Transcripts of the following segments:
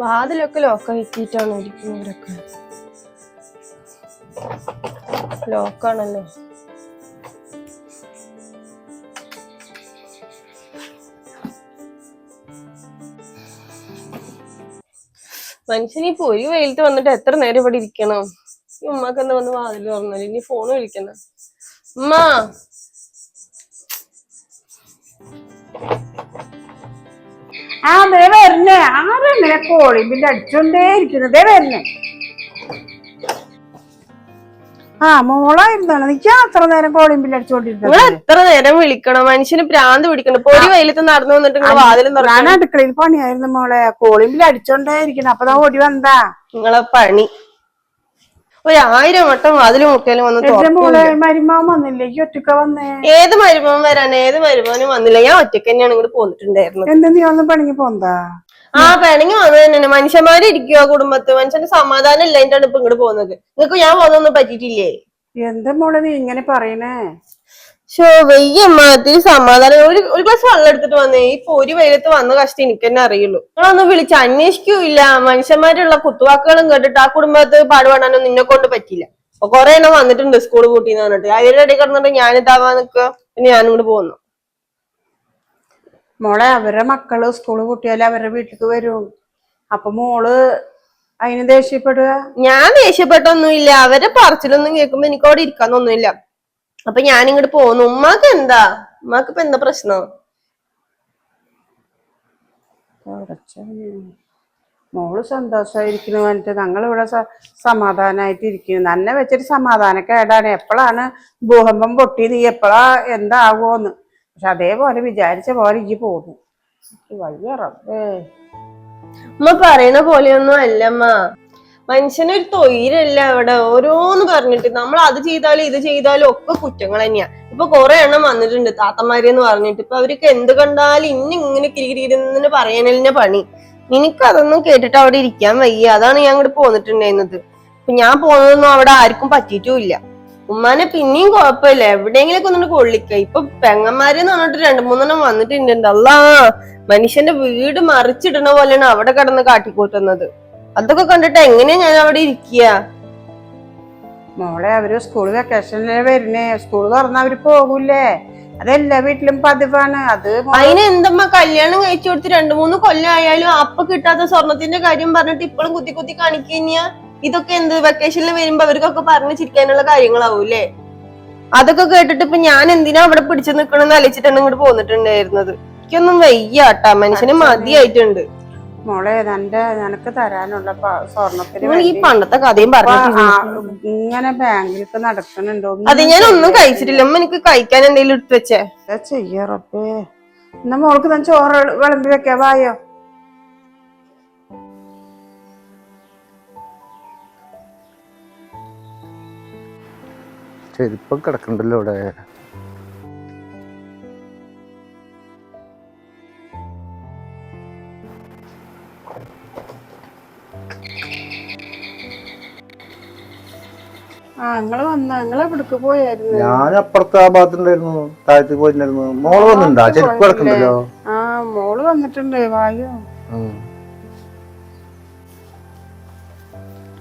വാതിലൊക്കെ ലോക്കാക്കിയിട്ടാണ് ഇരിക്കുന്നവരൊക്കെ. ലോക്കാണല്ലോ മനുഷ്യൻ ഈ പൊരി വെയിലത്ത് വന്നിട്ട് എത്ര നേരം ഇവിടെ ഇരിക്കണം? ഈ ഉമ്മക്കെന്താ വന്ന് വാതിൽ തുറന്നാൽ? ഇനി ഫോൺ വിളിക്കണം ഉമ്മ! ആ ദേ വരണേ ആരെങ്ങനെ കോളി ബില്ല് അടിച്ചോണ്ടേ ഇരിക്കുന്നു ദേ വരണേ ആ മോളായിരുന്നാണ് നിക്ക് അത്ര നേരം കോളിംഗ് ബില്ല് അടിച്ചോണ്ടിരുന്നത്. എത്ര നേരം വിളിക്കണം? മനുഷ്യന് ഭ്രാന്ത് പിടിക്കണം പൊരി വെയിലത്ത് നടന്നു വന്നിട്ട് വാതിലും ഞാൻ അടുക്കളയിൽ പണിയായിരുന്നു മോളെ. കോളിംഗ് ബില്ല് അടിച്ചോണ്ടേ ഇരിക്കണം അപ്പൊ ഓടി വന്നാ നിങ്ങളെ പണി. ഒരു ആയിരം വട്ടം അതിലും മുക്കലും വന്ന് മരുമാൻ വന്നില്ലേ? ഒറ്റക്ക വന്നേ? ഏത് മരുമോൻ വരാൻ ഏത് മരുമോനും വന്നില്ല. ഞാൻ ഒറ്റയ്ക്ക് തന്നെയാണ് ഇങ്ങോട്ട് പോന്നിട്ടുണ്ടായിരുന്നത്. എന്താ നീ ഒന്ന് പണിക്ക് പോന്താ ആ പിണങ്ങി വന്നത് തന്നെയാണ്. മനുഷ്യന്മാര് ഇരിക്കുക കുടുംബത്ത്. മനുഷ്യന്റെ സമാധാനം ഇല്ല എന്റെ ഇപ്പൊ ഇങ്ങോട്ട് പോകുന്നത്. നിങ്ങൾക്ക് ഞാൻ പോകുന്നൊന്നും പറ്റിയിട്ടില്ലേ? എന്താ മോളെ നീ ഇങ്ങനെ പറയണേ? ഷോ വെയ്യമ്മ ഇത്തിരി സമാധാനം. ഒരു ഒരു ഗ്ലാസ് വെള്ളം എടുത്തിട്ട് വന്നേ. ഇപ്പൊ ഒരു വെയിലത്ത് വന്ന കഷ്ടം എനിക്ക് തന്നെ അറിയുള്ളൂ. നിങ്ങളൊന്നും വിളിച്ച് അന്വേഷിക്കൂല്ല. മനുഷ്യന്മാരുള്ള കുത്തുവാക്കുകളും കേട്ടിട്ട് ആ കുടുംബത്ത് പാടുപാടാനൊന്നും നിന്നെ കൊണ്ട് പറ്റില്ല അപ്പൊ കൊറേ എണ്ണം വന്നിട്ടുണ്ട് സ്കൂൾ പൂട്ടിന്ന് പറഞ്ഞിട്ട്. അതിന്റെ ഇടയിൽ കിടന്നിട്ട് ഞാൻ ഇതാവാൻ നിക്കുക പിന്നെ ഞാനും കൂടെ പോകുന്നു മോളെ അവരുടെ മക്കൾ സ്കൂൾ കൂട്ടിയാൽ അവരുടെ വീട്ടിലേക്ക് വരും. അപ്പൊ മോൾ അതിന് ദേഷ്യപ്പെടുക? ഞാൻ ദേഷ്യപ്പെട്ടൊന്നുമില്ല. അവരെ പറച്ചിലൊന്നും കേൾക്കുമ്പോ എനിക്ക് അവിടെ ഇരിക്കാന്നൊന്നുമില്ല അപ്പൊ ഞാൻ ഇങ്ങോട്ട് പോന്നു. ഉമ്മാക്ക് എന്താ ഉമ്മാക്ക് ഇപ്പൊ എന്താ പ്രശ്നം? മോൾ സന്തോഷമായിരിക്കുന്നു എന്നിട്ട് ഞങ്ങളിവിടെ സ- സമാധാനായിട്ട് ഇരിക്കുന്നു തന്നെ വെച്ചിട്ട് സമാധാനക്കേടാണ്. എപ്പോഴാണ് ഭൂകമ്പം പൊട്ടി നീ എപ്പോഴാ എന്താകുമോന്ന് പക്ഷെ അതേപോലെ വിചാരിച്ച പോലെ ഇജ്ജ് പോന്നു. വയ്യ റബ്ബേ ഉമ്മ പറയണ പോലെയൊന്നും അല്ലമ്മ. മനുഷ്യനൊരു തൊയിലല്ല അവിടെ. ഓരോന്ന് പറഞ്ഞിട്ട് നമ്മൾ അത് ചെയ്താലും ഇത് ചെയ്താലും ഒക്കെ കുറ്റങ്ങൾ തന്നെയാ. ഇപ്പൊ കുറെ എണ്ണം വന്നിട്ടുണ്ട് താത്തമാരെന്ന് പറഞ്ഞിട്ട്. ഇപ്പൊ അവർക്ക് എന്ത് കണ്ടാലും ഇന്ന ഇങ്ങനെ കിരികിരിന്ന് പറയാനല്ലേ പണി. നിനക്ക് അതൊന്നും കേട്ടിട്ട് അവിടെ ഇരിക്കാൻ വയ്യ. അതാണ് ഞാൻ ഇങ്ങോട്ട് പോന്നിട്ടുണ്ടായിരുന്നത്. അപ്പൊ ഞാൻ പോകുന്നതൊന്നും അവിടെ ആർക്കും പറ്റിയിട്ടുമില്ല. ഉമ്മാനെ പിന്നെയും കുഴപ്പമില്ല. എവിടെയെങ്കിലൊക്കെ ഒന്നിട്ട് കൊള്ളിക്ക. ഇപ്പൊ പെങ്ങന്മാരെന്ന് പറഞ്ഞിട്ട് രണ്ടു മൂന്നെണ്ണം വന്നിട്ടുണ്ട്. അല്ലാ മനുഷ്യന്റെ വീട് മറിച്ചിടണ പോലെയാണ് അവിടെ കിടന്ന് കാട്ടിക്കൂട്ടുന്നത്. അതൊക്കെ കണ്ടിട്ട് എങ്ങനെയാ ഞാൻ അവിടെ ഇരിക്കുക? മോളെ അവർ സ്കൂൾ വെക്കേഷനിലെ വരുന്നേ. സ്കൂൾ തുറന്നാ അവർ പോകൂലേ. അതെല്ലാ വീട്ടിലും പതിവാണ്. അത് മോൾ അതിന് എന്തമ്മ കല്യാണം കഴിച്ചു കൊടുത്ത് രണ്ടു മൂന്ന് കൊല്ലം ആയാലും അപ്പൊ കിട്ടാത്ത സ്വർണത്തിന്റെ കാര്യം പറഞ്ഞിട്ട് ഇപ്പോഴും കുത്തി കുത്തി കാണിക്കഴിഞ്ഞാ ഇതൊക്കെ എന്ത് വെക്കേഷനിൽ വരുമ്പോ അവർക്കൊക്കെ പറഞ്ഞു ചിരിക്കാനുള്ള കാര്യങ്ങളാവൂലേ? അതൊക്കെ കേട്ടിട്ട് ഇപ്പൊ ഞാൻ എന്തിനാ അവിടെ പിടിച്ചു നിക്കണെന്ന് അലച്ചിട്ടാണ് ഇങ്ങോട്ട് പോന്നിട്ടുണ്ടായിരുന്നത്? എനിക്കൊന്നും വയ്യാട്ടാ. മനുഷ്യന് മതിയായിട്ടുണ്ട്. മോളെ നിന്റെ നിനക്ക് തരാനുള്ള പ- സ്വർണത്തിന് ഈ പണ്ടത്തെ കഥയും പറഞ്ഞു ഇങ്ങനെ ബാങ്കിലൊക്കെ നടക്കണുണ്ടോ? അത് ഞാൻ ഒന്നും കഴിച്ചിട്ടില്ല. അമ്മ എനിക്ക് കഴിക്കാൻ എന്തെങ്കിലും ഇട്ട് വെച്ചേ. എന്താ ചെയ്യാറപ്പേ എന്നാ മോൾക്ക് ഞാൻ ചോറ് വിളമ്പി വെക്കാ. വായോ? ചെരുപ്പം കിടക്കണ്ടല്ലോ ഇവിടെ. ആ നിങ്ങൾ വന്ന നിങ്ങളെ എവിടേക്ക് പോയായിരുന്നു? ഞാൻ അപ്പുറത്ത് ആ ഭാഗത്തുണ്ടായിരുന്നു താഴത്ത് പോയിട്ടുണ്ടായിരുന്നു. മോൾ വന്നിട്ടുണ്ടാ? ചെരുപ്പ് കിടക്കണ്ടല്ലോ ആ മോൾ വന്നിട്ടുണ്ട് വായോ.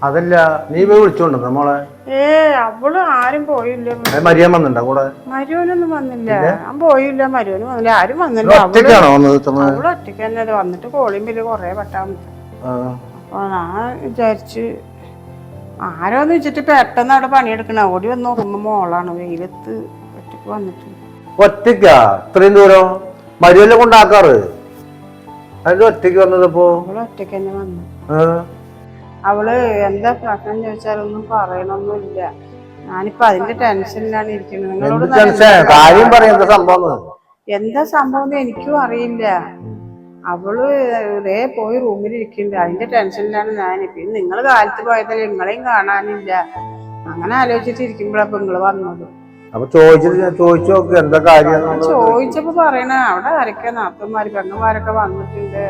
അതല്ല നീ പോയി വിളിച്ചോണ്ടോ മോളെ? ഏ അവൾ ആരും പോയില്ല. മരിയാൻ വന്നിട്ടുണ്ടാ കൂടെ? മരുവനൊന്നും വന്നില്ല. ഞാൻ പോയില്ല മരുവന് വന്നില്ല. ആരും വന്നില്ല. ഒറ്റയ്ക്കാണോ വന്നത് അവൾ ഒറ്റയ്ക്ക് തന്നെ. വന്നിട്ട് കോളിയും ബില്ല് കൊറേ പെട്ടാ ഞാൻ വിചാരിച്ച് ആരോന്ന് വെച്ചിട്ട് പെട്ടെന്ന് അവിടെ പണിയെടുക്കണ. ഓടി വന്നു നോക്കുമ്പോ മോളാണ്. വെയിലത്ത് ഒറ്റയ്ക്ക് വന്നിട്ട്. ഒറ്റയ്ക്കാ? ഇത്രയും ദൂരം? മരുവല്ല കൊണ്ടാക്കാറ്? അതിന്റെ ഒറ്റയ്ക്ക് വന്നതപ്പോ? അവൾ ഒറ്റയ്ക്ക് തന്നെ വന്നു. അവൾ എന്താ പ്രശ്നം ചോദിച്ചാലൊന്നും പറയണൊന്നുമില്ല. ഞാനിപ്പോ അതിന്റെ ടെൻഷനിലാണ് ഇരിക്കുന്നത് നിങ്ങളോട് കാര്യം എന്താ സംഭവം? എനിക്കും അറിയില്ല. അവൾ ഇതേ പോയി റൂമിൽ ഇരിക്കുന്നുണ്ട് അതിന്റെ ടെൻഷനിലാണ് ഞാൻ പിന്നെ നിങ്ങൾ കാലത്ത് പോയതല്ലേ നിങ്ങളെയും കാണാനില്ല. അങ്ങനെ ആലോചിച്ചിട്ട് ഇരിക്കുമ്പോഴപ്പോ നിങ്ങൾ വന്നത്. അപ്പൊ ഞാൻ എന്താ കാര്യം. ചോദിച്ചപ്പോ പറയണ അവിടെ ആരൊക്കെ നാത്തന്മാര് പെങ്ങന്മാരൊക്കെ വന്നിട്ടുണ്ട്.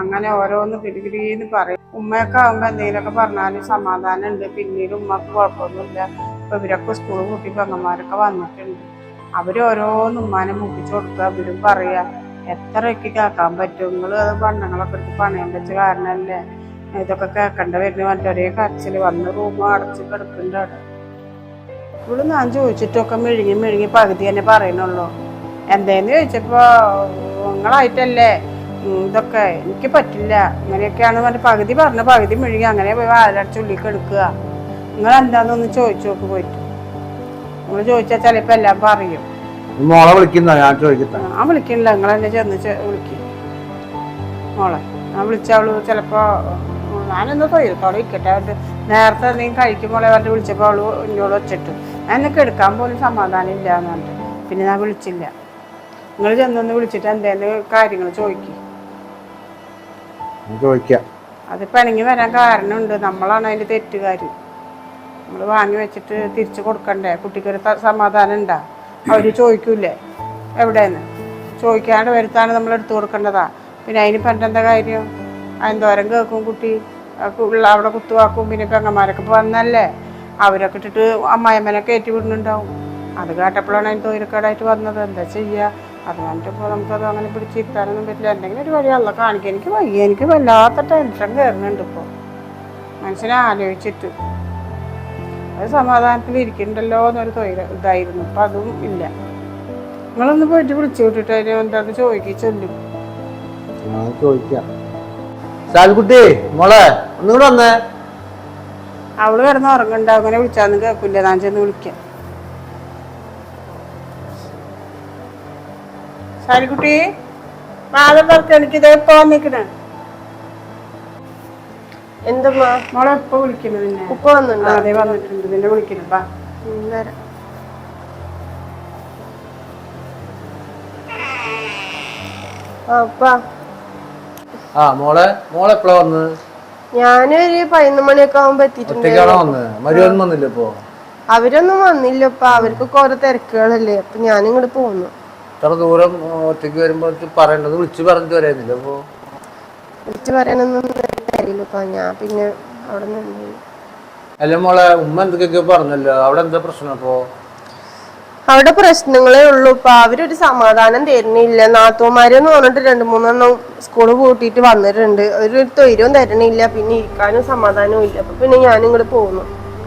അങ്ങനെ ഓരോന്ന് പിടിപിടിന്ന് പറയും. ഉമ്മയൊക്കെ ആവുമ്പോ എന്തെങ്കിലുമൊക്കെ പറഞ്ഞാലും സമാധാനം ഉണ്ട്. പിന്നീട് ഉമ്മക്ക് കുഴപ്പമൊന്നുമില്ല. ഇപ്പൊ ഇവരൊക്കെ സ്കൂൾ കൂട്ടി പെങ്ങന്മാരൊക്കെ വന്നിട്ടുണ്ട്. അവർ ഓരോന്ന് ഉമ്മാനെ മുട്ടിച്ചു കൊടുക്കുക അവരും പറയാ എത്രയൊക്കെ കേൾക്കാൻ പറ്റും? നിങ്ങൾ അത് പണ്ണങ്ങളൊക്കെ എടുത്ത് പണയം വെച്ച കാരണല്ലേ? ഇതൊക്കെ കേൾക്കേണ്ട വരുന്ന ഒരേ കരച്ചിൽ വന്ന് റൂം അടച്ച് കിടക്കുന്നുണ്ട് അവിടെ. ഇവിടെ ഞാൻ ചോദിച്ചിട്ടൊക്കെ മെഴുകി മെഴുകി പകുതി തന്നെ പറയണുള്ളൂ എന്തേന്ന് ചോദിച്ചപ്പോ നിങ്ങളായിട്ടല്ലേ? ഇതൊക്കെ എനിക്ക് പറ്റില്ല. ഇങ്ങനെയൊക്കെയാണ് മറ്റേ പകുതി പറഞ്ഞ പകുതി മെഴുകി അങ്ങനെ പോയി വാലടച്ച് ഉള്ളിൽ എടുക്കുക നിങ്ങൾ എന്താന്നൊന്ന് ചോദിച്ചു നോക്ക് പോയിട്ട്. നിങ്ങൾ ചോദിച്ചാൽ ചിലപ്പോ എല്ലാം പറയും. മോളെ വിളിക്കുന്ന? ഞാൻ ചോദിക്കട്ടെ. ഞാൻ വിളിക്കണില്ല. നിങ്ങൾ തന്നെ ചെന്ന് വിളിക്കും. മോളെ ഞാൻ വിളിച്ചവൾ ചിലപ്പോ ഞാനൊന്ന് തൊഴിലത്തോടെ ഇരിക്കട്ടെ. അവർ നേരത്തെ എന്തെങ്കിലും കഴിക്കുമ്പോൾ അവരുടെ വിളിച്ചപ്പോൾ അവൾ എന്നോട് വെച്ചിട്ട് ഞാൻ എന്നൊക്കെ എടുക്കാൻ പോലും സമാധാനം ഇല്ല എന്ന് പറഞ്ഞിട്ട്. പിന്നെ ഞാൻ വിളിച്ചില്ല. നിങ്ങൾ ചെന്നൊന്ന് വിളിച്ചിട്ട് എന്തേലും കാര്യങ്ങൾ ചോദിക്കും. ചോദിക്കാം. അത് പിണങ്ങി വരാൻ കാരണമുണ്ട്. നമ്മളാണ് അതിന്റെ തെറ്റുകാർ നമ്മൾ വാങ്ങി വെച്ചിട്ട് തിരിച്ചു കൊടുക്കണ്ടേ? കുട്ടിക്കൊരു സമാധാനം ഉണ്ടാ? അവർ ചോദിക്കൂലേ എവിടെയെന്ന് ചോദിക്കാണ്ട് വരുത്താണ് നമ്മൾ എടുത്തു കൊടുക്കേണ്ടതാ. പിന്നെ അതിന് പണ്ടെന്താ കാര്യം? എന്തോരം കേൾക്കും കുട്ടി? ഉള്ള അവിടെ കുത്തുവാക്കും. പിന്നെ പെങ്ങന്മാരൊക്കെ വന്നല്ലേ? അവരൊക്കെ ഇട്ടിട്ട് അമ്മായിമ്മനെ കയറ്റി വിടുന്നുണ്ടാവും. അത് കേട്ടപ്പോഴാണ് അതിന് തൊഴിലക്കേടായിട്ട് വന്നത്. എന്താ ചെയ്യുക അത് കണ്ടിപ്പോൾ നമുക്കത് അങ്ങനെ പിടിച്ചിരുത്താനൊന്നും പറ്റില്ല. എന്തെങ്കിലും ഒരു വഴി അല്ല കാണിക്കുക എനിക്ക് വയ്യ. എനിക്ക് വല്ലാത്ത ടെൻഷൻ കയറുന്നുണ്ട് ഇപ്പോൾ മനുഷ്യനെ ആലോചിച്ചിട്ട്. അത് സമാധാനത്തിൽ ഇരിക്കണ്ടല്ലോ എന്നൊരു തൊഴിൽ ഇതായിരുന്നു. അപ്പം അതും ഇല്ല. നിങ്ങളൊന്ന് പോയിട്ട് വിളിച്ചു വിട്ടിട്ട് അതിന് എന്താന്ന് ചോദിക്കും ചൊല്ലും. ചോദിക്കാം. സാൽക്കുട്ടി മോളെ ഒന്നുകൂടെ വന്നേ. അവൾ കിടന്ന് ഉറങ്ങണ്ട അങ്ങനെ വിളിച്ചാന്ന് കേൾക്കില്ല ഞാൻ ചെന്ന് വിളിക്കാം. ശാലിക്കുട്ടി പാലം പറഞ്ഞിട്ട് എനിക്ക് ഇതേ ഇപ്പൊ വന്നിക്കണേ. എന്തമ്മ? മോളെ എപ്പോ വിളിക്കുന്നു ഉപ്പ വന്നിട്ടുണ്ടോ? അതെ വന്നിട്ടുണ്ട്. നിന്നെ വിളിക്കുന്നു. ബാ ഉം, വരാം. ആ ഉപ്പ. ആ മോളെ മോളെ എപ്പോഴാ ഞാനൊരു പതിനൊന്ന് മണിയൊക്കെ ആവുമ്പോ എത്തിയിട്ടുണ്ട്. വന്നില്ല ഇപ്പോ? അവരൊന്നും വന്നില്ല ഉപ്പ. അവർക്കൊക്കെ ഓരോ തിരക്കുകളല്ലേ. അപ്പൊ ഞാനിങ്ങോട്ട് പോന്നു. ഇത്ര ദൂരം ഒറ്റയ്ക്ക് വരുമ്പോ പറയേണ്ടത് വിളിച്ചു പറഞ്ഞിട്ട് വരായിരുന്നില്ല അപ്പോ വിളിച്ചു പറയാനൊന്നും ഞാൻ പിന്നെ അവിടെ നിന്ന് അല്ല മോളെ ഉമ്മ എന്തൊക്കെ പറഞ്ഞല്ലോ? അവിടെ എന്താ പ്രശ്നം അപ്പോ അവിടെ പ്രശ്നങ്ങളേ ഉള്ളൂ ഇപ്പൊ അവരൊരു സമാധാനം തരുന്നില്ല. നാത്തൂമാരെന്ന് പറഞ്ഞിട്ട് രണ്ടു മൂന്നെണ്ണം സ്കൂൾ പൂട്ടിയിട്ട് വന്നിട്ടുണ്ട്. ഒരു തൊയ്രവും തരണില്ല. പിന്നെ ഇരിക്കാനും സമാധാനവും ഇല്ല. അപ്പൊ പിന്നെ ഞാൻ ഇങ്ങോട്ട് പോകുന്നു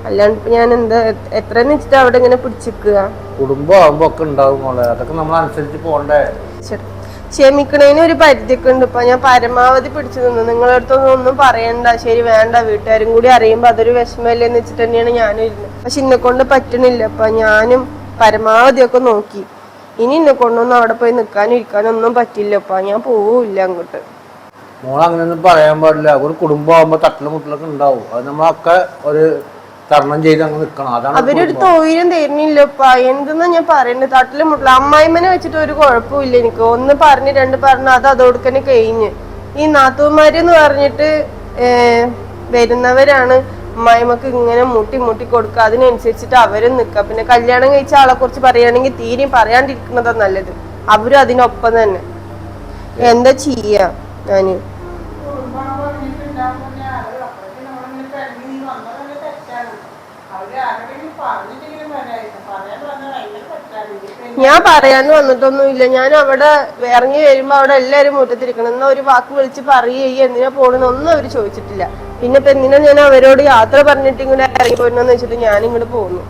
അല്ലാണ്ട് ഇപ്പൊ ഞാൻ എന്താ എത്ര വെച്ചിട്ട് അവിടെ ഇങ്ങനെ പിടിച്ചിക്കുക കുടുംബം ആകുമ്പോ ഒക്കെ ഉണ്ടാവും മോളെ. അതൊക്കെ നമ്മൾ അനുസരിച്ച് പോണ്ടേ? ശരി. ക്ഷമിക്കണേന് ഒരു പരിധിയൊക്കെ ഉണ്ട് ഇപ്പൊ ഞാൻ പരമാവധി പിടിച്ചു നിന്നു. നിങ്ങളുടെ അടുത്തൊന്നും ഒന്നും പറയണ്ട. ശരി വേണ്ട. വീട്ടുകാരും കൂടി അറിയുമ്പോ അതൊരു വിഷമല്ലേ വെച്ചിട്ട് തന്നെയാണ് ഞാനും ഇരുന്നത് പക്ഷെ എന്നെ കൊണ്ട് പറ്റണില്ല. അപ്പൊ ഞാനും പരമാവധി ഒക്കെ നോക്കി. ഇനി എന്നെ കൊണ്ടൊന്നും അവിടെ പോയി നിൽക്കാനും ഇരിക്കാനും ഒന്നും പറ്റില്ല. അപ്പൊ ഞാൻ പോവില്ല അങ്ങോട്ട്. മോൾ അങ്ങനെയൊന്നും പറയാൻ പാടില്ല. ഒരു കുടുംബം ആകുമ്പോ തട്ടിലും മുട്ടിലൊക്കെ ഉണ്ടാവും. അത് നമ്മളൊക്കെ ഒരു തരണം ചെയ്ത് അങ്ങ് നിക്കണം. അതാണ് അവരൊരു തൊഴിലും തരുന്നില്ലപ്പാ എന്തെന്നാ ഞാൻ പറയുന്നത് തട്ടിൽ മുട്ടില്ല അമ്മായിമ്മനെ വെച്ചിട്ട് ഒരു കുഴപ്പമില്ല എനിക്ക്. ഒന്ന് പറഞ്ഞ് രണ്ട് പറഞ്ഞ് അത് അതോടുക്കന്നെ കഴിഞ്ഞ്. ഈ നാത്തൂമാരെന്ന് പറഞ്ഞിട്ട് ഏർ വരുന്നവരാണ് അമ്മായിമ്മക്ക് ഇങ്ങനെ മുട്ടി മുട്ടി കൊടുക്കുക അതിനനുസരിച്ചിട്ട് അവരും നിൽക്കുക പിന്നെ കല്യാണം കഴിച്ച ആളെ കുറിച്ച് പറയുകയാണെങ്കിൽ തീരെയും പറയാണ്ടിരിക്കുന്നതാ നല്ലത്. അവരും അതിനൊപ്പം തന്നെ. എന്താ ചെയ്യാ ഞാൻ? ഞാൻ പറയാൻ വന്നിട്ടൊന്നും ഇല്ല ഞാൻ അവിടെ ഇറങ്ങി വരുമ്പോ അവിടെ എല്ലാരും മുറ്റത്തിരിക്കണം. എന്നാ ഒരു വാക്ക് വിളിച്ച് പറയുക എന്തിനാ പോണെന്ന് ഒന്നും അവർ ചോദിച്ചിട്ടില്ല. പിന്നെ ഇപ്പൊ എന്തിനാ ഞാൻ അവരോട് യാത്ര പറഞ്ഞിട്ട് ഇങ്ങനെ ഇറങ്ങി പോരുന്നെന്ന് വെച്ചിട്ട് ഞാൻ ഇങ്ങോട്ട് പോകുന്നു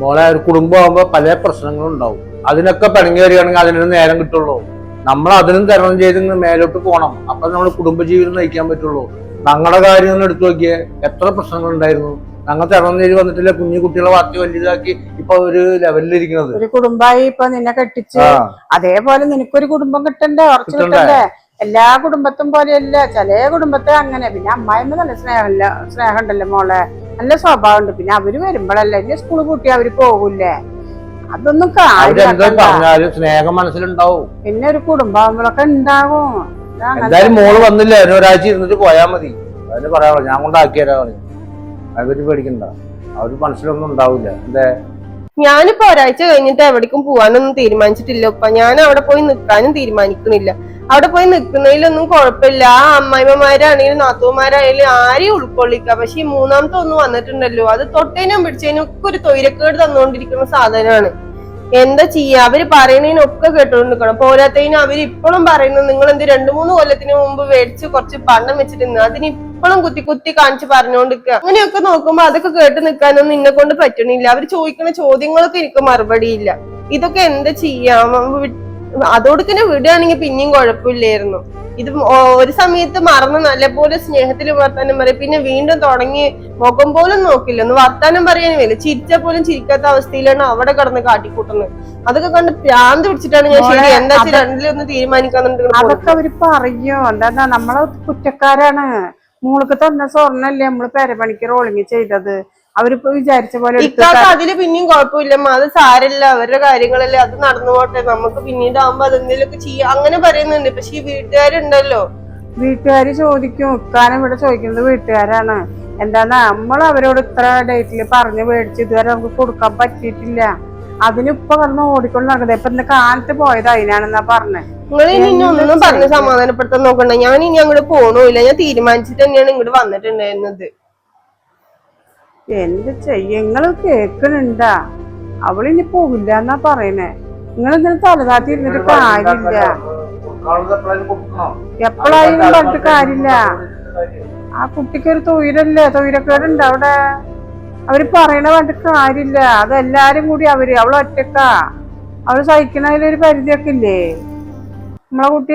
മോളെ ഒരു കുടുംബം ആകുമ്പോ പല പ്രശ്നങ്ങളും ഉണ്ടാവും. അതിനൊക്കെ പിണങ്ങി വരികയാണെങ്കിൽ അതിനൊരു നേരം കിട്ടുള്ളൂ. നമ്മൾ അതിനും തരണം ചെയ്ത് മേലോട്ട് പോകണം. അപ്പൊ നമ്മൾ കുടുംബജീവിതം നയിക്കാൻ പറ്റുള്ളൂ. ഞങ്ങളുടെ കാര്യം എടുത്തു നോക്കിയേ എത്ര പ്രശ്നങ്ങൾ ഉണ്ടായിരുന്നു ഞങ്ങൾ തരണം ചെയ്ത് വന്നിട്ടില്ല കുഞ്ഞു കുട്ടികളെ വളർത്തി വലുതാക്കി ഇപ്പൊ ഒരു ലെവലിലിരിക്കുന്നത് ഒരു കുടുംബമായി ഇപ്പൊ നിന്നെ കെട്ടിച്ച് അതേപോലെ നിനക്കൊരു കുടുംബം കിട്ടണ്ടേ? ഉറച്ചു കിട്ടണ്ടേ? എല്ലാ കുടുംബത്തും പോലെയല്ല. ചില കുടുംബത്തെ അങ്ങനെ. പിന്നെ അമ്മായിമ്മ നല്ല സ്നേഹമല്ല സ്നേഹം ഉണ്ടല്ലോ മോളെ. നല്ല സ്വഭാവമുണ്ട്. പിന്നെ അവർ വരുമ്പോഴല്ലേ എന്റെ സ്കൂൾ കൂട്ടി അവർ പോകൂലേ അതൊന്നും പറഞ്ഞാലും സ്നേഹം മനസ്സിലുണ്ടാവും. പിന്നെ ഒരു കുടുംബാകുമ്പോഴൊക്കെ ഉണ്ടാകും എന്തായാലും മോൾ വന്നില്ല? ഒരാഴ്ച ഇരുന്നിട്ട് പോയാ മതി. അതിന് പറയാമോ ഞാൻ കൊണ്ടാക്കിയാലോ അവർ പേടിക്കണ്ട. അവർ മനസ്സിലൊന്നും ഉണ്ടാവില്ല. എന്താ? ഞാനിപ്പോ ഒരാഴ്ച കഴിഞ്ഞിട്ട് എവിടേക്കും പോവാനൊന്നും തീരുമാനിച്ചിട്ടില്ല ഉപ്പ. ഞാൻ അവിടെ പോയി നിൽക്കാനും തീരുമാനിക്കുന്നില്ല. അവിടെ പോയി നിൽക്കുന്നതിലൊന്നും കുഴപ്പമില്ല. ആ അമ്മായിമ്മമാരാണെങ്കിലും നാത്തൂമാരായാലും ആരെയും ഉൾക്കൊള്ളിക്ക. പക്ഷെ ഈ മൂന്നാമത്തെ ഒന്നും വന്നിട്ടുണ്ടല്ലോ. അത് തൊട്ടേനും പിടിച്ചതിനും ഒക്കെ ഒരു തൊയിരക്കേട് തന്നുകൊണ്ടിരിക്കുന്ന സാധനമാണ്. എന്താ ചെയ്യാ? അവർ പറയുന്നതിനൊക്കെ കേട്ടുകൊണ്ടിരിക്കണം. പോരാത്തതിന് അവർ ഇപ്പോഴും പറയുന്നത് നിങ്ങൾ എന്ത് രണ്ടു മൂന്ന് കൊല്ലത്തിന് മുമ്പ് മേടിച്ച് കുറച്ച് പണം വെച്ചിരുന്നു അതിന് ഇപ്പോഴും കുത്തി കുത്തി കാണിച്ച് പറഞ്ഞോണ്ടിരിക്കുക അങ്ങനെയൊക്കെ നോക്കുമ്പോ അതൊക്കെ കേട്ട് നിൽക്കാനൊന്നും നിന്നെ കൊണ്ട് പറ്റണില്ല. അവർ ചോദിക്കുന്ന ചോദ്യങ്ങളൊക്കെ എനിക്ക് മറുപടി ഇല്ല ഇതൊക്കെ എന്താ ചെയ്യാം? തന്നെ വിടുകയാണെങ്കിൽ പിന്നെയും കുഴപ്പമില്ലായിരുന്നു. ഇത് ഒരു സമയത്ത് മറന്ന് നല്ലപോലെ സ്നേഹത്തിൽ വർത്താനം പറയും. പിന്നെ വീണ്ടും തുടങ്ങി മുഖം പോലും നോക്കില്ല. ഒന്ന് വർത്താനം പറയാനും വരില്ല ചിരിച്ച പോലും ചിരിക്കാത്ത അവസ്ഥയിലാണ് അവിടെ കടന്ന് കാട്ടിക്കൂട്ടുന്നത്. അതൊക്കെ കണ്ട് പ്രാന്ത് പിടിച്ചിട്ടാണ് ഞാൻ ശരി എന്താ രണ്ടിലൊന്ന് തീരുമാനിക്കാന്നുണ്ട് അതൊക്കെ അവർ അറിയോ എന്താ നമ്മളെ കുറ്റക്കാരാണ്. മോൾക്ക് തന്ന സ്വർണല്ലേ നമ്മൾ പെരപണിക്ക് റോളിങ് ചെയ്തത്. അവരിപ്പോ വിചാരിച്ച പോലെ ഇക്കാക്ക് അതിൽ പിന്നെയും കുഴപ്പമില്ലമ്മ. അത് സാരല്ല അവരുടെ കാര്യങ്ങളല്ലേ അത് നടന്നു പോട്ടെ. നമുക്ക് പിന്നീട് ആവുമ്പോ അതെന്തെങ്കിലുമൊക്കെ ചെയ്യാം. അങ്ങനെ പറയുന്നുണ്ട്. പക്ഷെ ഈ വീട്ടുകാരുണ്ടല്ലോ. വീട്ടുകാര് ചോദിക്കും. ഉക്കാനം ഇവിടെ ചോദിക്കുന്നത് വീട്ടുകാരാണ്. എന്താന്ന് നമ്മൾ അവരോട് ഇത്ര ഡേറ്റിൽ പറഞ്ഞ് മേടിച്ച് ഇതുവരെ നമുക്ക് കൊടുക്കാൻ പറ്റിയിട്ടില്ല. അതിനിപ്പൊ കിടന്ന് ഓടിക്കൊണ്ട് നടക്കുന്നത് ഇപ്പൊ ഇന്ന് കാലത്ത് പോയത് അതിനാണെന്നാ പറഞ്ഞത് നിങ്ങൾ ഇനി ഇനി ഒന്നും പറഞ്ഞ് സമാധാനപ്പെടുത്താൻ നോക്കണ്ട. ഞാൻ ഇനി അങ്ങോട്ട് പോണൂല്ല. ഞാൻ തീരുമാനിച്ചിട്ട് തന്നെയാണ് ഇങ്ങോട്ട് വന്നിട്ടുണ്ടായിരുന്നത്. എന്ത് ചെയ്യ? നിങ്ങൾ കേക്കണുണ്ടാ. അവളിനി പോകില്ല എന്നാ പറയണേ. നിങ്ങൾ ഇങ്ങനെ തലതാത്തി ഇരുന്നിട്ട് കാര്യമില്ല. എപ്പോഴായാലും പറഞ്ഞിട്ട് കാര്യമില്ല. ആ കുട്ടിക്ക് ഒരു തൊഴിലല്ലേ? തൊഴിലക്കേടുണ്ട് അവിടെ. അവർ പറയണ പറഞ്ഞിട്ട് കാര്യമില്ല. അതെല്ലാരും കൂടി അവർ. അവൾ ഒറ്റക്കാ. അവൾ സഹിക്കണതിലൊരു പരിധിയൊക്കെ ഇല്ലേ നമ്മളെ കുട്ടി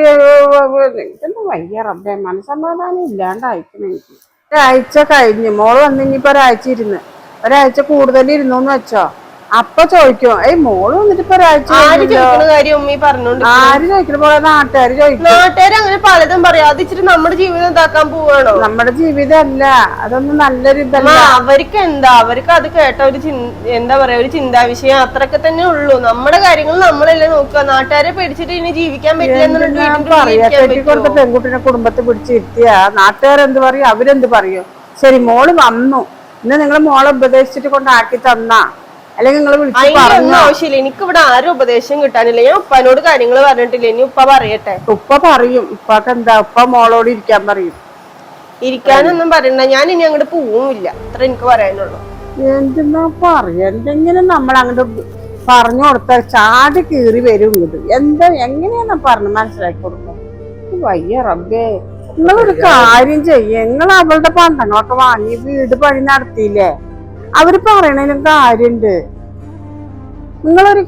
എന്താ വയ്യ റബ്ബേ. മനസമാധാനം ഇല്ലാണ്ടായിക്കണ എനിക്ക്. ഒരാഴ്ച കഴിഞ്ഞു. മോൾ വന്ന് ഇനിയിപ്പോ ഒരാഴ്ച ഇരുന്ന്. ഒരാഴ്ച കൂടുതൽ ഇരുന്നു വെച്ചോ? അപ്പൊ ചോദിക്കും ഏയ് മോൾ വന്നിട്ട് ഇപ്പൊ ഒരാഴ്ച ആര്. ചോദിക്കുന്ന കാര്യം ഉമ്മി പറഞ്ഞോണ്ട് ആര് ചോദിക്കണ പോലെ നാട്ടുകാര് ചോദിക്കും. നാട്ടുകാർ അങ്ങനെ പലതും പറയാം. അത് ഇച്ചിരി നമ്മുടെ ജീവിതം ഇതാക്കാൻ പോവാണോ? നമ്മുടെ ജീവിതം അല്ല അതൊന്നും നല്ലൊരു ഇതല്ല. അവർക്ക് എന്താ? അവർക്ക് അത് കേട്ട ഒരു എന്താ പറയാ ഒരു ചിന്താ വിഷയം അത്രയൊക്കെ തന്നെ ഉള്ളൂ. നമ്മുടെ കാര്യങ്ങൾ നമ്മളല്ലേ നോക്കുക. നാട്ടുകാരെ പേടിച്ചിട്ട് ഇനി ജീവിക്കാൻ പറ്റില്ല കൊടുത്ത? പെൺകുട്ടിനെ കുടുംബത്തെ പിടിച്ചിരുത്തിയ നാട്ടുകാരെന്ത് പറയും? അവരെന്ത് പറയും? ശരി മോൾ വന്നു. ഇന്ന് നിങ്ങൾ മോളെ ഉപദേശിച്ചിട്ട് കൊണ്ടാക്കി തന്നാ. അല്ലെങ്കിൽ നിങ്ങൾ വിളിച്ച് പറഞ്ഞു? ആവശ്യമില്ല. എനിക്ക് ഇവിടെ ആരും ഉപദേശം കിട്ടാനില്ല. ഞാൻ ഉപ്പാനോട് കാര്യങ്ങൾ പറഞ്ഞിട്ടില്ല. ഇനി ഉപ്പ പറയട്ടെ. ഉപ്പ പറയും. ഉപ്പാക്ക് എന്താ? ഉപ്പ മോളോട് ഇരിക്കാൻ പറയും. ഇരിക്കാനൊന്നും പറയണ്ട. ഞാൻ ഇനി അങ്ങോട്ട് പോവുമില്ല. അത്ര എനിക്ക് പറയാനുള്ളൂ. എന്തെന്നാ പറയാ? എന്തെങ്കിലും നമ്മൾ അങ്ങോട്ട് പറഞ്ഞു കൊടുത്താൽ ചാടി കീറി വരും ഇങ്ങോട്ട് എന്താ? എങ്ങനെയാ പറഞ്ഞു മനസ്സിലാക്കി കൊടുക്കും? വയ്യ റബ്ബേ. നിങ്ങളൊരു കാര്യം ചെയ്യ. നിങ്ങൾ അവളുടെ പണ്ടങ്ങളൊക്കെ വാങ്ങി വീട് പണി നടത്തിയില്ലേ? അവർ പറയണതിനും കാര്യണ്ട്. നിങ്ങളൊരു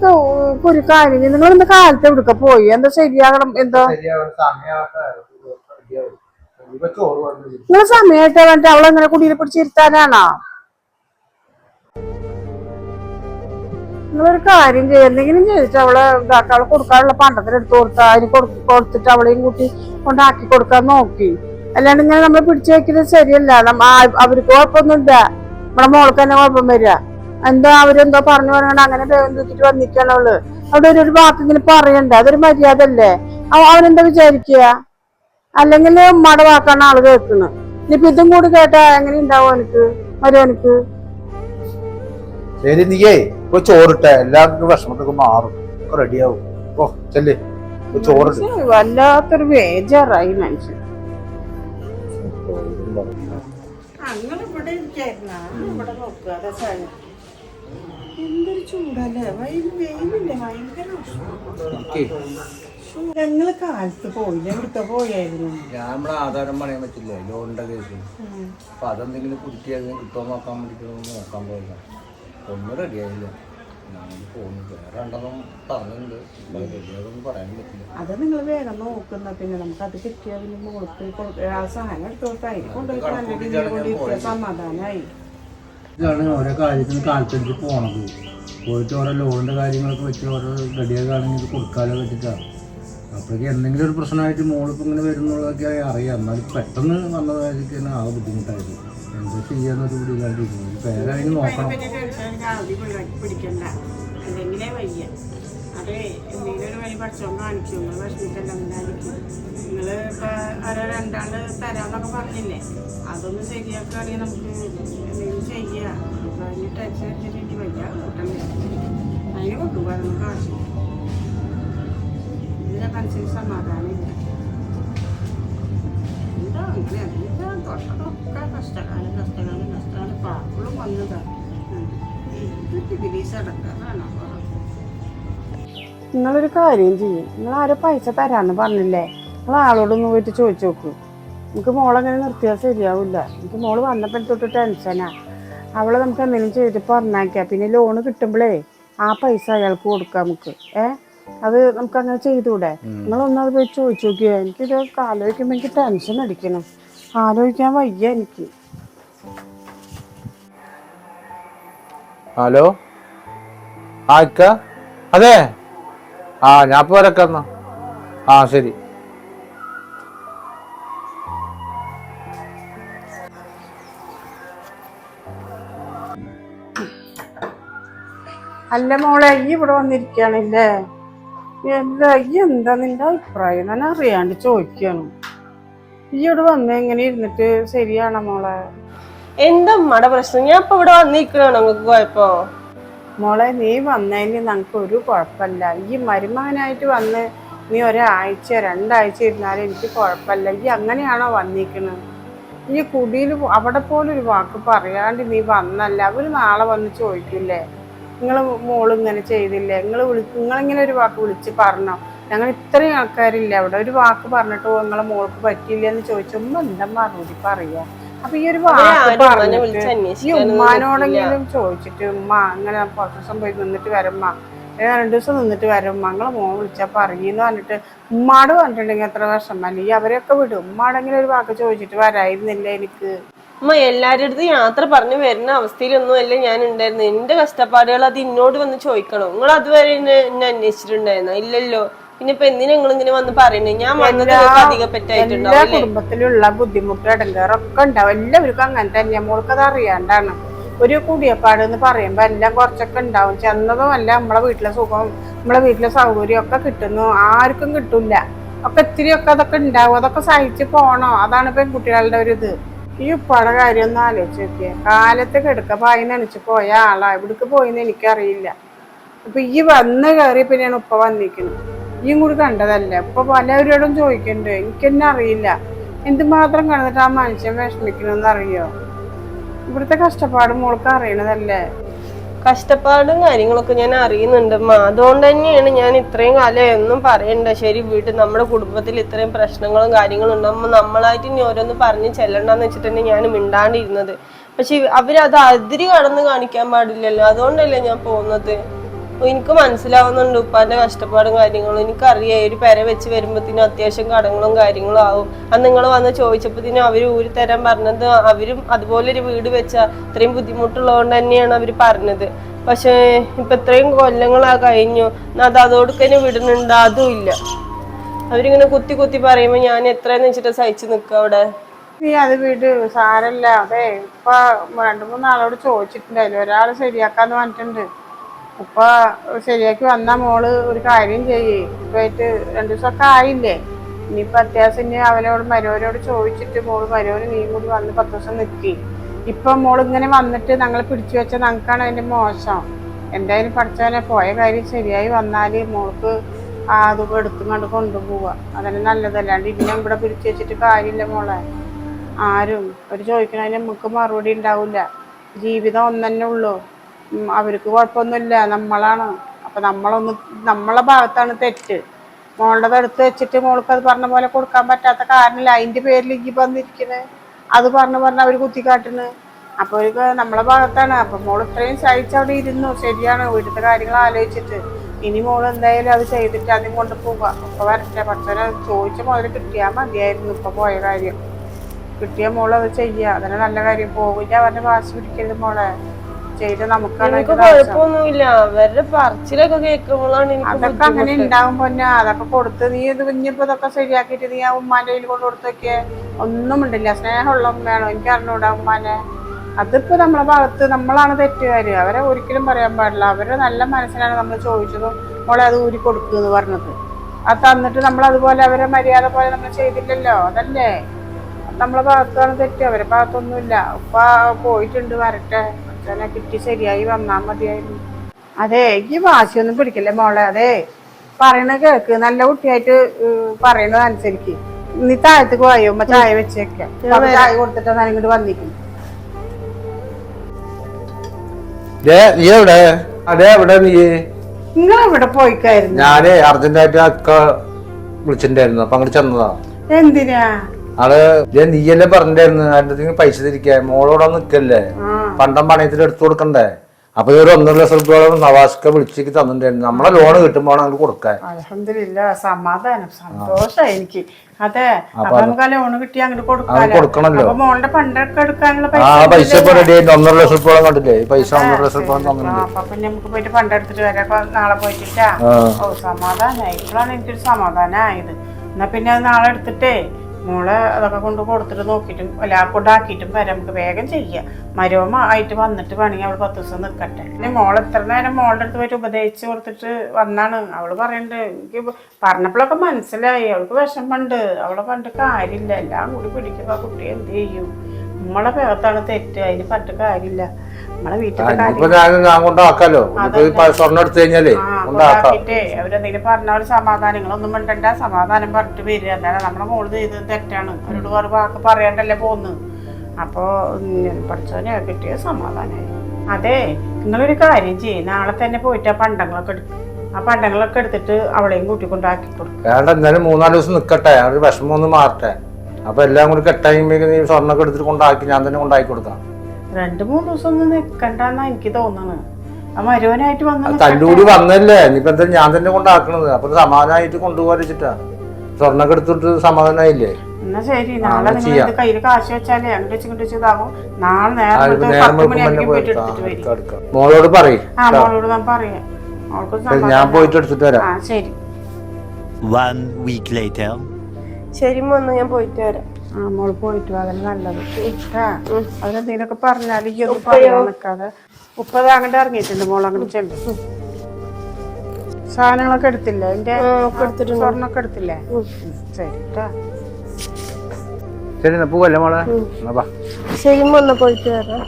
ഒരു കാര്യം നിങ്ങൾ ഇന്ന് കാലത്ത് എവിടുക്ക പോയി? എന്താ ശരിയാകണം? എന്തോ? നിങ്ങൾ സമയമായിട്ട് വേണ്ട അവളെങ്ങനെ കുടിയിൽ പിടിച്ചിരുത്താനാണോ നിങ്ങളൊരു കാര്യം ചെയ്യ. എന്തെങ്കിലും ചെയ്തിട്ട് അവളെ ഇതാക്കി. അവളെ കൊടുക്കാനുള്ള പണ്ടത്തിനെടുത്ത് കൊടുത്താ. അതിന് കൊടു- കൊടുത്തിട്ട് അവളെയും കൂട്ടി കൊണ്ടാക്കി കൊടുക്കാൻ നോക്കി. അല്ലാണ്ട് ഇങ്ങനെ നമ്മൾ പിടിച്ചു വെക്കുന്നത് ശരിയല്ല. അവർക്ക് കുഴപ്പമൊന്നുമില്ല. നമ്മളെ മോൾക്ക് തന്നെ കുഴപ്പം വരിക. എന്താ അവരെന്തോ പറഞ്ഞു പറഞ്ഞുകൊണ്ട് അങ്ങനെ വെച്ചിട്ട് വന്നിക്കാണ് അവൾ. അവിടെ ഒരു- ഒരു വാക്ക് ഇങ്ങനെ പറയണ്ട? അതൊരു മര്യാദ അല്ലേ അവ- അവനെന്താ വിചാരിക്കുക? അല്ലെങ്കിൽ ഉമ്മയുടെ വാക്കാണ് ആൾ കേൾക്കുന്നത് ഇനിയിപ്പൊ ഇതും കൂടി കേട്ടാ എങ്ങനെ ഉണ്ടാവും എനിക്ക് മരുവനക്ക് ശരി നീയേ ഇപ്പൊ ചോറിട്ടെ. എല്ലാവർക്കും വിഷമത്തൊക്കെ മാറും. റെഡിയാവും ഓ ചെല്ലേ. ചോറ് വല്ലാത്തൊരു ബേജാറായി മനുഷ്യൻ. അങ്ങനെ ഇവിടെ ഇരിക്കായിരുന്നാ? ഇവിടെ നോക്കുക എന്തൊരു ചൂടല്ലേ? വെയിലില്ലേ? ഭയങ്കര ഞങ്ങൾ കാലത്ത് പോയില്ല. ഇവിടുത്തെ പോയായിരുന്നു? ഞാൻ നമ്മളെ ആധാരം പണയാൻ പറ്റില്ലേ ലോണിന്റെ കേസ്. അപ്പൊ അതെന്തെങ്കിലും കുടുക്കിയത് കിട്ടുമോ നോക്കാൻ വേണ്ടിട്ട് നോക്കാൻ പോയില്ല ഒന്നും റെഡിയായില്ല അത് നിങ്ങൾ വേഗം നോക്കുന്ന പിന്നെ നമുക്ക് അത് കിട്ടിയാൽ പിന്നെ മോൾക്ക് ആ സാധനം എടുത്തോട്ടായി കൊണ്ടിരിക്കുക. സമാധാനമായി ഇതാണ് ഓരോ കാര്യത്തിന് കാലത്തടിച്ച് പോണത്. പോയിട്ട് ഓരോ ലോണിന്റെ കാര്യങ്ങളൊക്കെ വെച്ച് ഓരോ റെഡിയാക്കുകയാണെങ്കിൽ കൊടുക്കാലോ വെച്ചിട്ടാണ് അപ്പോഴേക്ക് എന്തെങ്കിലും ഒരു പ്രശ്നമായിട്ട് മോളിപ്പോൾ ഇങ്ങനെ വരുന്നുള്ളതൊക്കെ അറിയാം. എന്നാലും പെട്ടെന്ന് വന്നതായിരിക്കും തന്നെ ആകെ ബുദ്ധിമുട്ടായത്. എന്താ ചെയ്യാന്നൊരു പിടിയില്ലാണ്ടിരിക്കുന്നു. പേരാണെങ്കിൽ നോക്കണം. പിടിക്കണ്ട എന്തെങ്കിലേ ഒരു വഴി പഠിച്ചോൻ കാണിച്ചു? നിങ്ങൾ വിഷമിക്കണ്ട എന്തായിരിക്കും നിങ്ങൾ ഇപ്പോൾ ഓരോ രണ്ടാൾ തരാമെന്നൊക്കെ പറഞ്ഞില്ലേ? അതൊന്ന് ശരിയാക്കുകയാണെങ്കിൽ നമുക്ക്. എന്തെങ്കിലും ചെയ്യാം. അപ്പോൾ അതിന് ടെൻഷൻ അടിച്ചിട്ട് വയ്യ കൂട്ടം അതിന് കൊണ്ടുപോകും നമുക്ക് ആവശ്യം ഇതിന്റെ മനസ്സിന് സമാധാനമില്ല എന്താ അങ്ങനെ? എന്താ തൊട്ടതൊക്കെ കഷ്ടകാലം കഷ്ടകാലം കഷ്ടകാലം. പാപ്പളും വന്നതാണ് ഇത് ബിലീസ് അടക്കാനാണോ നിങ്ങളൊരു കാര്യം ചെയ്യും. നിങ്ങൾ ആരോ പൈസ തരാന്ന് പറഞ്ഞില്ലേ? നിങ്ങൾ ആളോടൊന്ന് പോയിട്ട് ചോദിച്ചു നോക്ക് എനിക്ക് മോളങ്ങനെ നിർത്തിയാൽ ശരിയാവില്ല. എനിക്ക് മോൾ വന്നപ്പോൾ തൊട്ട് ടെൻഷനാ അവളെ നമുക്ക് എന്തെങ്കിലും ചെയ്തിട്ട് പറഞ്ഞാക്കാം പിന്നെ ലോണ് കിട്ടുമ്പോഴേ ആ പൈസ അയാൾക്ക് കൊടുക്കാം നമുക്ക്. ഏ? അത് നമുക്ക് അങ്ങനെ ചെയ്തൂടെ? നിങ്ങളൊന്നത് പോയി ചോദിച്ചു നോക്കിയോ എനിക്കിത് ആലോചിക്കുമ്പോൾ എനിക്ക് ടെൻഷൻ അടിക്കണം ആലോചിക്കാൻ വയ്യ എനിക്ക്. ഹലോ? ആ അതെ? ആ ഞാൻ ഇപ്പൊ വരക്കാം എന്നാ. ആ ശരി. അല്ല മോളെ ഈ ഇവിടെ വന്നിരിക്കുകയാണല്ലേ? എന്താ ഈ എന്താ നിന്റെ അഭിപ്രായം? ഞാൻ അറിയാണ്ട് ചോദിക്കാണ് ഈ ഇവിടെ വന്ന് എങ്ങനെ ഇരുന്നിട്ട് ശരിയാണോ മോളെ? എന്താ അമ്മയുടെ പ്രശ്നം? ഞാൻ ഇപ്പൊ ഇവിടെ വന്നിരിക്കണോ നിങ്ങൾക്ക് കുഴപ്പോ മോളെ നീ വന്നതിന് നമുക്ക് ഒരു കുഴപ്പമില്ല. ഈ മരുമകനായിട്ട് വന്ന് നീ ഒരാഴ്ച രണ്ടാഴ്ച ഇരുന്നാലും എനിക്ക് കുഴപ്പമില്ല. ഈ അങ്ങനെയാണോ വന്നിരിക്കുന്നത്? ഈ കുടിയിൽ അവിടെ പോലും ഒരു വാക്ക് പറയാണ്ട് നീ വന്നല്ല. അവർ നാളെ വന്ന് ചോദിക്കില്ലേ? നിങ്ങൾ മോൾ ഇങ്ങനെ ചെയ്തില്ലേ? നിങ്ങൾ വിളി നിങ്ങളിങ്ങനെ ഒരു വാക്ക് വിളിച്ച് പറഞ്ഞോ? ഞങ്ങൾ ഇത്രയും ആൾക്കാരില്ല അവിടെ? ഒരു വാക്ക് പറഞ്ഞിട്ട് നിങ്ങളെ മോൾക്ക് പറ്റിയില്ല എന്ന് ചോദിച്ചൊന്നും എന്താ മറുപടി പറയാ? അപ്പൊ ഈ ഒരു ഈ ഉമ്മാനോടെങ്കിലും ചോദിച്ചിട്ട് ഉമ്മ അങ്ങനെ കുറച്ച് ദിവസം പോയി നിന്നിട്ട് വരമ്മ. രണ്ടു ദിവസം നിന്നിട്ട് വരും മങ്ങളെ മോൻ വിളിച്ചാ പറയെന്ന് പറഞ്ഞിട്ട് ഉമ്മാട് പറഞ്ഞിട്ടുണ്ടെങ്കിൽ എത്ര വിഷമല്ല ഈ അവരെയൊക്കെ വിടും. ഉമ്മാടെങ്കിലും ഒരു വാക്ക് ചോദിച്ചിട്ട് വരായിരുന്നില്ല എനിക്ക്? ഉമ്മ എല്ലാരുടെ അടുത്ത് യാത്ര പറഞ്ഞു വരുന്ന അവസ്ഥയിലൊന്നും അല്ല ഞാൻ ഉണ്ടായിരുന്നു എന്റെ കഷ്ടപ്പാടുകൾ അത് ഇന്നോട് വന്ന് ചോദിക്കണം. നിങ്ങൾ അതുവരെ എന്നെ അന്വേഷിച്ചിട്ടുണ്ടായിരുന്നോ? ഇല്ലല്ലോ. പിന്നെ ഇപ്പൊ എന്തിനാ നിങ്ങൾ ഇങ്ങനെ വന്ന് പറയുന്നത് ഞാൻ വന്നത് നിങ്ങൾക്ക് അധികം എല്ലാ പറ്റായിട്ടുണ്ടാവും കുടുംബത്തിലുള്ള ബുദ്ധിമുട്ട് ഇടങ്ങേറൊക്കെ ഉണ്ടാവും എല്ലാവർക്കും അങ്ങനെ തന്നെ മോൾക്കത് അറിയാണ്ടാണ്. ഒരു കുടിയപ്പാട് എന്ന് പറയുമ്പോ എല്ലാം കുറച്ചൊക്കെ ഉണ്ടാവും. ചെന്നതും അല്ല നമ്മളെ വീട്ടിലെ സുഖം നമ്മളെ വീട്ടിലെ സൗകര്യം ഒക്കെ കിട്ടുന്നു. ആർക്കും കിട്ടൂല ഒക്കെ ഇത്തിരി ഒക്കെ അതൊക്കെ ഉണ്ടാവും. അതൊക്കെ സഹിച്ച് പോണോ? അതാണ് പെൺകുട്ടികളുടെ ഒരു ഇത്. ഈ ഉപ്പാടെ കാര്യം ഒന്ന് ആലോചിച്ച് നോക്കിയേ. കാലത്ത് കിടക്ക പായി നനച്ച് പോയ ആളാ. ഇവിടേക്ക് പോയിന്ന് എനിക്കറിയില്ല. അപ്പൊ ഈ വന്ന് കയറി പിന്നെയാണ് ഉപ്പ വന്നിരിക്കുന്നത് ഈയും കൂടി കണ്ടതല്ലേ? ഇപ്പൊ പലവരോടും ചോദിക്കണ്ട്. എനിക്കെന്നെ അറിയില്ല. എന്തുമാത്രം കണ്ടിട്ട് ആ മനുഷ്യൻ വിഷമിക്കണമെന്ന് അറിയോ ഇവിടുത്തെ കഷ്ടപ്പാട് മോൾക്ക് അറിയണതല്ലേ? കഷ്ടപ്പാടും കാര്യങ്ങളൊക്കെ ഞാൻ അറിയുന്നുണ്ട്. അതുകൊണ്ട് തന്നെയാണ് ഞാൻ ഇത്രയും കാലം എന്നും പറയണ്ട. ശരി വീട്ടിൽ നമ്മുടെ കുടുംബത്തിൽ ഇത്രയും പ്രശ്നങ്ങളും കാര്യങ്ങളും ഉണ്ടാകുമ്പോൾ നമ്മളായിട്ട് ഇനി ഓരോന്ന് പറഞ്ഞ് ചെല്ലണ്ടെന്ന് വെച്ചിട്ട് തന്നെ ഞാൻ മിണ്ടാണ്ടിരുന്നത്. പക്ഷെ അവരത് അതിരി കടന്ന് കാണിക്കാൻ പാടില്ലല്ലോ. അതുകൊണ്ടല്ലേ ഞാൻ പോകുന്നത്? അപ്പൊ എനിക്ക് മനസ്സിലാവുന്നുണ്ട് ഉപ്പാന്റെ കഷ്ടപ്പാടും കാര്യങ്ങളും. എനിക്കറിയാം ഒരു പെര വെച്ച് വരുമ്പോഴത്തേനും അത്യാവശ്യം കടങ്ങളും കാര്യങ്ങളും ആവും. അത് നിങ്ങൾ വന്ന് ചോദിച്ചപ്പോഴത്തേനും അവർ ഊരി തരാൻ പറഞ്ഞത് അവരും അതുപോലെ ഒരു വീട് വെച്ച അത്രയും ബുദ്ധിമുട്ടുള്ളതുകൊണ്ട് തന്നെയാണ് അവർ പറഞ്ഞത്. പക്ഷേ ഇപ്പൊ ഇത്രയും കൊല്ലങ്ങളാ കഴിഞ്ഞു. അത് അതോടൊക്കെ വിടുന്നുണ്ട്. അതും ഇല്ല. അവരിങ്ങനെ കുത്തി കുത്തി പറയുമ്പോ ഞാൻ എത്രയെന്ന് വെച്ചിട്ട് സഹിച്ചു നിൽക്കുക അവിടെ? അത് വീട്. സാരല്ല. അതെ ഇപ്പൊ രണ്ടു മൂന്നാളോട് ചോദിച്ചിട്ടുണ്ടായില്ല. ഒരാൾ ശരിയാക്കാന്ന് പറഞ്ഞിട്ടുണ്ട്. ഉപ്പ ശരിയാക്കി വന്ന മോൾ ഒരു കാര്യം ചെയ്യേ. ഇപ്പായിട്ട് രണ്ടു ദിവസമൊക്കെ ആയില്ലേ? ഇനിയിപ്പൊ അത്യാവശ്യം ഇനി അവനോട് മരോനോട് ചോദിച്ചിട്ട് മോൾ മരോന് നീ കൂടി വന്ന് പത്ത് ദിവസം നിൽക്കി ഇപ്പൊ മോൾ ഇങ്ങനെ വന്നിട്ട് ഞങ്ങളെ പിടിച്ചു വെച്ചാൽ ഞങ്ങൾക്കാണ് അതിന്റെ മോശം. എന്തായാലും പഠിച്ചവനെ പോയ കാര്യം ശരിയായി വന്നാൽ മോൾക്ക് അത് എടുത്തും കണ്ട് കൊണ്ടുപോവുക അതന്നെ നല്ലതല്ലാണ്ട് ഇന്നെ ഇവിടെ പിടിച്ചു വെച്ചിട്ട് കാര്യമില്ല മോളെ. ആരും. ഒരു ചോദിക്കണതിന് നമുക്ക് മറുപടി ഉണ്ടാവില്ല ജീവിതം ഒന്നെന്നെ ഉള്ളൂ. അവർക്ക് കുഴപ്പമൊന്നുമില്ല. നമ്മളാണ്. അപ്പൊ നമ്മളൊന്ന് നമ്മളെ ഭാഗത്താണ് തെറ്റ്. മോളുടെ അടുത്ത് വെച്ചിട്ട് മോൾക്ക് അത് പറഞ്ഞ പോലെ കൊടുക്കാൻ പറ്റാത്ത കാരണമില്ല. അതിന്റെ പേരിൽ ഇങ്ങി വന്നിരിക്കുന്നത് അത് പറഞ്ഞു പറഞ്ഞ് അവർ കുത്തിക്കാട്ടുന്നു അപ്പോൾ അവർക്ക് നമ്മളെ ഭാഗത്താണ്. അപ്പൊ മോൾ ഇത്രയും സഹിച്ച് അവിടെ ഇരുന്നു. ശരിയാണ്. വീട്ടിലത്തെ കാര്യങ്ങൾ ആലോചിച്ചിട്ട്. ഇനി മോൾ എന്തായാലും അത് ചെയ്തിട്ട് ആദ്യം കൊണ്ട് പോവുക ഇപ്പോൾ വരട്ടെ. പക്ഷേ ചോദിച്ച മുതൽ കിട്ടിയാൽ മതിയായിരുന്നു ഇപ്പൊ പോയ കാര്യം. കിട്ടിയ മോൾ അത് ചെയ്യുക അതന്നെ നല്ല കാര്യം. പോകില്ല അവരുടെ വാശി പിടിക്കരുത് മോളെ. ചെയ്ത് നമുക്കാണ് എനിക്ക് അതിന്റെ ആവശ്യം. കുഴപ്പമൊന്നുമില്ല. അവരുടെ പറച്ചിലൊക്കെ കേൾക്കുമ്പോഴാണ് എനിക്ക് അതൊക്കെ അങ്ങനെ ഉണ്ടാവും പൊന്നെ. അതൊക്കെ കൊടുത്ത് നീ ഇത് ഇനിയിപ്പോ ഇതൊക്കെ ശരിയാക്കിയിട്ട് നീ ആ ഉമ്മാന്റെ കയ്യിൽ കൊണ്ട് കൊടുത്തൊക്കെ ഒന്നും ഉണ്ടില്ല? സ്നേഹമുള്ള ഉമ്മയാണോ എനിക്ക് അറിഞ്ഞൂടാ ഉമ്മാനെ. അതിപ്പോ നമ്മളെ ഭാഗത്ത് നമ്മളാണ് തെറ്റുകാര്. അവരെ ഒരിക്കലും പറയാൻ പാടില്ല. അവരുടെ നല്ല മനസ്സിലാണ് നമ്മൾ ചോദിച്ചതും മോളെ അത് ഊരി കൊടുക്കുക എന്ന് പറഞ്ഞത്. അത് തന്നിട്ട് നമ്മൾ അതുപോലെ അവരെ മര്യാദ പോലെ നമ്മൾ ചെയ്തില്ലല്ലോ. അതല്ലേ? അത് നമ്മളെ ഭാഗത്താണ് തെറ്റ്. അവരെ ഭാഗത്തൊന്നുമില്ല. ഉപ്പ പോയിട്ടുണ്ട് വരട്ടെ. അച്ഛനെ കിട്ടി ശരിയായി വന്നാൽ മതിയായിരുന്നു. അതെ ഈ വാശിയൊന്നും പിടിക്കില്ല മോളെ? അതെ പറയണ കേക്ക്. നല്ല കുട്ടിയായിട്ട് പറയണതനുസരിക്ക് പറയണത് അനുസരിക്ക്. നീ താഴത്തേക്ക് പോയോ ഉമ്മ ചായ വെച്ചേക്കാം. ചായ കൊടുത്തിട്ട് ഞാൻ ഇങ്ങോട്ട് വന്നിരിക്കും ദേ, നീ എവിടെ? അതെ എവിടെ നീ? നിങ്ങൾ എവിടെ പോയിക്കായിരുന്നു? ഞാനേ അർജന്റായിട്ട് അക്ക വിളിച്ചിട്ടുണ്ടായിരുന്നു. അപ്പൊ അങ്ങോട്ട് ചെന്നതാ. എന്തിനാ? ആൾ ഞാൻ നീയല്ലേ പറഞ്ഞിട്ടായിരുന്നു അതിന്റെ പൈസ തിരിക്കാൻ? മോളോടെ നിക്കല്ലേ? പണ്ടം പണയത്തിൽ എടുത്തു കൊടുക്കണ്ടേ? അപ്പൊ ഒരു ഒന്നര ലക്ഷം രൂപയോളം നവാസ്ക വിളിച്ചേക്ക് തന്നിട്ടുണ്ടായിരുന്നു. നമ്മളെ ലോൺ കിട്ടുമ്പോൾ അങ്ങോട്ട് കൊടുക്കാൻ അലഹമില്ല സമാധാനം സന്തോഷം എനിക്ക്. അതെ അപ്പൊ നമുക്ക് ആ ലോണ് കിട്ടി അങ്ങോട്ട് കൊടുക്കാലോ കൊടുക്കണല്ലോ. മോളുടെ പണ്ടൊക്കെ എടുക്കാനുള്ള ആ പൈസ പൈസ ഇപ്പൊ റെഡി ആയിട്ട് ഒന്നര ലക്ഷം രൂപ കണ്ടില്ലേ? പൈസ ഒന്നര ലക്ഷം രൂപ തന്നിട്ടുണ്ട്. അപ്പൊ പിന്നെ നമുക്ക് പോയിട്ട് പണ്ടെടുത്തിട്ട് വരാം. നാളെ പോയിട്ടാ. ഓ സമാധാനായി. ഇപ്പോഴാണ് എനിക്കൊരു സമാധാനമായത് എന്നാ പിന്നെ അത് നാളെ എടുത്തിട്ടേ. മോളെ അതൊക്കെ കൊണ്ട് കൊടുത്തിട്ട് നോക്കിയിട്ടും അല്ല കൊണ്ടാക്കിയിട്ടും വരാം. നമുക്ക് വേഗം ചെയ്യാം. മരോമ ആയിട്ട് വന്നിട്ട് വേണമെങ്കിൽ അവൾ പത്ത് ദിവസം നിൽക്കട്ടെ. പിന്നെ മോൾ എത്ര നേരം മോളുടെ അടുത്ത് പോയിട്ട് ഉപദേശിച്ച് കൊടുത്തിട്ട് വന്നാണ്. അവൾ പറയണ്ട് എനിക്ക് പറഞ്ഞപ്പോഴൊക്കെ മനസ്സിലായി. അവൾക്ക് വിഷമമുണ്ട്. അവളെ പണ്ട് കാര്യമില്ല. എല്ലാം കൂടി പിടിക്കുമ്പോൾ കുട്ടി എന്ത് ചെയ്യും? നമ്മളെ ഭാഗത്താണ് തെറ്റ്. അതിന് പണ്ട് കാര്യമില്ല. നമ്മളെ വീട്ടിലെ സ്വർണം എടുത്തു കഴിഞ്ഞാലേ അവരെന്തെങ്കിലും പറഞ്ഞ ഒരു സമാധാനങ്ങളൊന്നും വേണ്ടണ്ട സമാധാനം പറഞ്ഞിട്ട് വരിക. അല്ലാതെ നമ്മുടെ മോൾ ചെയ്തത് തെറ്റാണ്. അവരോട് വേറെ വാക്ക് പറയാണ്ടല്ലേ പോന്ന് അപ്പോ പഠിച്ചവനെ കിട്ടിയ സമാധാനമായി അതെ നിങ്ങളൊരു കാര്യം ചെയ്യും. നാളെ തന്നെ പോയിട്ട് ആ പണ്ടങ്ങളൊക്കെ എടുക്കും. ആ പണ്ടങ്ങളൊക്കെ എടുത്തിട്ട് അവളെയും കൂട്ടിക്കൊണ്ടാക്കി കൊടുക്കും. വേണ്ട എന്നാലും മൂന്നാൽ ദിവസം നിക്കട്ടെ. ഒരു വിഷമം ഒന്ന് മാറട്ടെ. അപ്പൊ എല്ലാം കൂടി കെട്ടായി സ്വർണൊക്കെ എടുത്തിട്ട് കൊണ്ടാക്കി ഞാൻ തന്നെ കൊണ്ടാക്കി കൊടുക്കാം. രണ്ട് മൂന്ന് ദിവസം ഒന്നും നിൽക്കണ്ടെന്നാ എനിക്ക് തോന്നുന്നത് ആ മരുവനായിട്ട് വന്ന തല്ലൂടി വന്നല്ലേ? ഇനിയിപ്പോ എന്താ ഞാൻ തന്നെ കൊണ്ടാക്കണത്? അപ്പൊ സമാധാനമായിട്ട് കൊണ്ടുപോകാൻ വെച്ചിട്ടാ സ്വർണൊക്കെ എടുത്തിട്ട് സമാധാനായില്ലേ? എന്നാ ശരി നാളെ അത് നിങ്ങൾ കയ്യിൽ കാശ് വെച്ചാലേ അങ്ങോട്ട് വെച്ച് ഇങ്ങോട്ട് വെച്ചതാകും നാളെ ഇപ്പൊ മോളോട് പറയും. ആ മോളോട് ഞാൻ പറയാം. ഞാൻ പോയിട്ട് എടുത്തിട്ട് വരാം. ആ ശരി. One week later. ശരി മോന്ന് ഞാൻ പോയിട്ട് വരാം. ആ മോൾ പോയിട്ട് അതല്ലേ നല്ലത്. ആ അവരെന്തെങ്കിലുമൊക്കെ പറഞ്ഞാൽ ഈ ഒന്നും പറയാൻ നിൽക്കാതെ ഉപ്പത് അങ്ങോട്ട് ഇറങ്ങിയിട്ടുണ്ട് മോൾ അങ്ങോട്ട് ചെല്ലും. സാധനങ്ങളൊക്കെ എടുത്തില്ലേ എന്റെ സ്വർണൊക്കെ എടുത്തില്ലേ? ഉം, ശരി ട്ടാ. ശരി എന്നാ പോവല്ലേ മോളെ? ശരി മോളെ പോയിട്ട് വരാം.